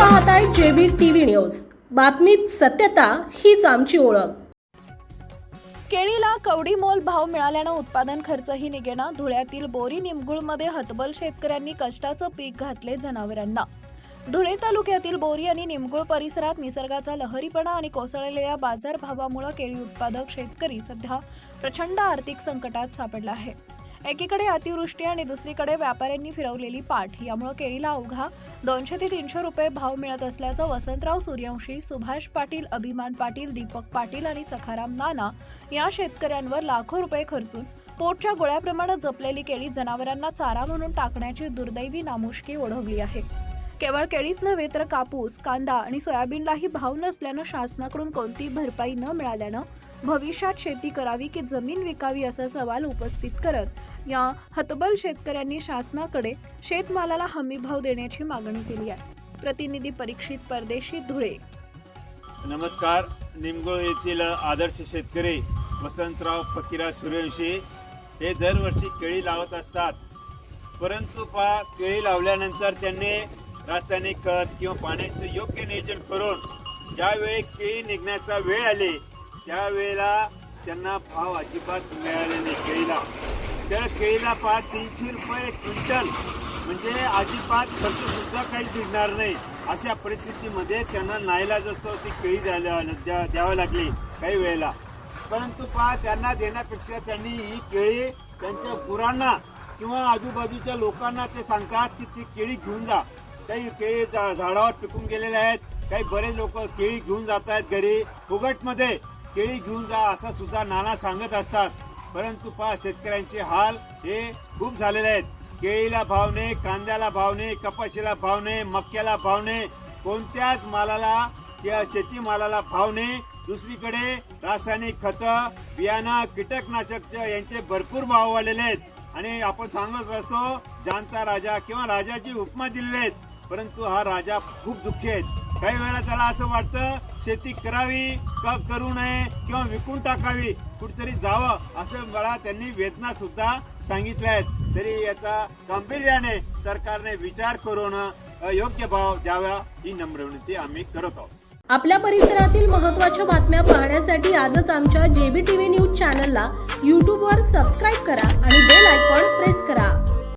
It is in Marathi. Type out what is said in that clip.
पाहताय जेबी टीव्ही न्यूज. बातमीत सत्यता हीच आमची ओळख. केळीला कवडी मोल भाव मिळाल्यानं उत्पादन खर्चही निघेना धुळ्यातील बोरी निमगुळमध्ये हतबल शेतकऱ्यांनी कष्टाचं पीक घातले जनावरांना. धुळे तालुक्यातील बोरी आणि निमगुळ परिसरात निसर्गाचा लहरीपणा आणि कोसळलेल्या बाजारभावामुळे केळी उत्पादक शेतकरी सध्या प्रचंड आर्थिक संकटात सापडला आहे. एकीकडे अतिवृष्टी आणि दुसरीकडे व्यापाऱ्यांनी फिरवलेली पाठ. यामुळे केळीला अवघा दोनशे ते तीनशे रुपये भाव मिळत असल्याचं वसंतराव सूर्यवंशी सुभाष पाटील अभिमान पाटील दीपक पाटील आणि सखाराम नाना या शेतकऱ्यांवर लाखो रुपये खर्चून पोटच्या गोळ्याप्रमाणे जपलेली केळी जनावरांना चारा म्हणून टाकण्याची दुर्दैवी नामुष्की ओढवली आहे. केवळ केळीच नव्हे तर कापूस कांदा आणि सोयाबीनलाही भाव नसल्यानं शासनाकडून कोणतीही भरपाई न मिळाल्यानं भविष्यात शेती करावी की जमीन विकावी असा सवाल उपस्थित करत या हतबल शेतकऱ्यांनी शासनाकडे शेतमालाला हमी भाव देण्याची मागणी केली आहे. प्रतिनिधी परीक्षित परदेशी धुळे. नमस्कार निमगोळ येथील आदर्श शेतकरी वसंतराव फकीरा सूर्यवंशी. हे दरवर्षी केळी लावत असतात. परंतु पा केळी लावल्यानंतर त्यांनी रासायनिक खत किंवा पाण्याचं योग्य नियोजन करून ज्यावेळी केळी निघण्याचा वेळ आली त्यावेळेला त्यांना भाव अजिबात मिळाले नाही केळीला. त्या केळीला पाच तीनशे रुपये क्विंटल म्हणजे अजिबात खर्च सुद्धा काही दिसणार नाही. अशा परिस्थितीमध्ये त्यांना नाईलाज असतो ती केळी द्यायला द्या- द्यावी लागली काही वेळेला. परंतु पहा त्यांना देण्यापेक्षा त्यांनी ही केळी त्यांच्या गुरांना किंवा आजूबाजूच्या लोकांना ते सांगतात की ती केळी घेऊन जा. काही केळी झा- झाडावर पिकून गेलेले आहेत. काही बरेच लोक केळी घेऊन जात आहेत घरी. फुगटमध्ये केळी घेऊन जा असं सुद्धा नाना सांगत असतात. परंतु पहा शेतकऱ्यांचे हाल हे खूप झालेले आहेत. केळीला भाव नाही कांद्याला भाव नाही कपाशीला भाव नाही मक्याला भाव नाही. कोणत्याच मालाला या शेतीमालाला भाव नाही. दुसरीकडे रासायनिक खत बियाणं कीटकनाशक यांचे भरपूर भाव वाढलेले आहेत. आणि आपण सांगत असतो जानचा राजा किंवा राजाची उपमा दिलेले आहेत. परंतु हा राजा खूप दुःखी आहेत. काही वेळा त्याला असं वाटतं शेती करावी का करू नये किंवा विकून टाकावी कुठेतरी जावं असं मला त्यांनी वेदना सुद्धा सांगितल्या आहेत. तरी याचा गांभीर्याने सरकारने विचार करून योग्य भाव द्यावा ही नम्र विनंती आम्ही करत आहोत. आपल्या परिसरातील महत्त्वाच्या बातम्या पाहण्यासाठी आजच आमच्या जेबी टीव्ही न्यूज चॅनलला यूट्यूबवर सबस्क्राईब करा आणि बेल आयकॉन प्रेस करा.